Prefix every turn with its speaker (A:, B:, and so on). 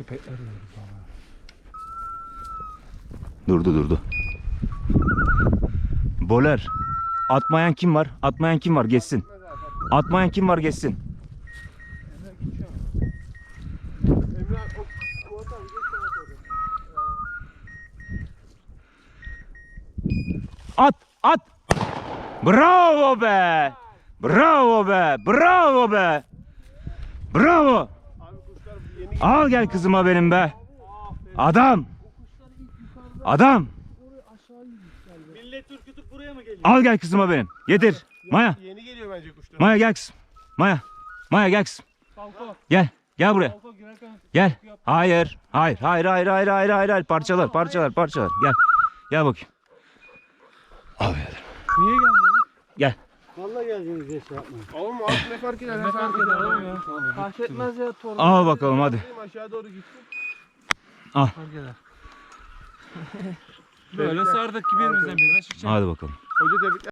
A: Köpekler de burada.
B: Durdu durdu. Boler. Atmayan kim var? Atmayan kim var? Geçsin. Atmayan kim var? Geçsin. At! At! Bravo be! Bravo be! Bravo be! Bravo! Al gel kızıma benim be. Adam! Adam!
C: Millet ürkütüp buraya mı geliyor?
B: Al gel kızıma benim. Yedir. Maya.
C: Yeni geliyor bence kuşlar.
B: Maya gel kızım. Maya. Maya gel kızım.
A: Falco.
B: Gel. Gel buraya.
A: Falco girerken
B: Gel. Hayır. Hayır. Hayır. Hayır. Hayır. Hayır. Hayır. Hayır. Parçalar. Parçalar. Parçalar. Gel. Gel bakayım. Abi.
A: niye gelmiyor?
B: Gel.
D: Vallahi geldiğiniz diye şey yapmayın.
C: Oğlum abi ne fark eder?
A: Ne fark eder oğlum ya? Fark etmez ya torun.
B: Al bakalım hadi.
C: Aşağı doğru gitsin.
A: Fark eder. Böyle sardık ki birimizden birine çıkacak.
B: Hadi bakalım.
C: Hoca tebrikler.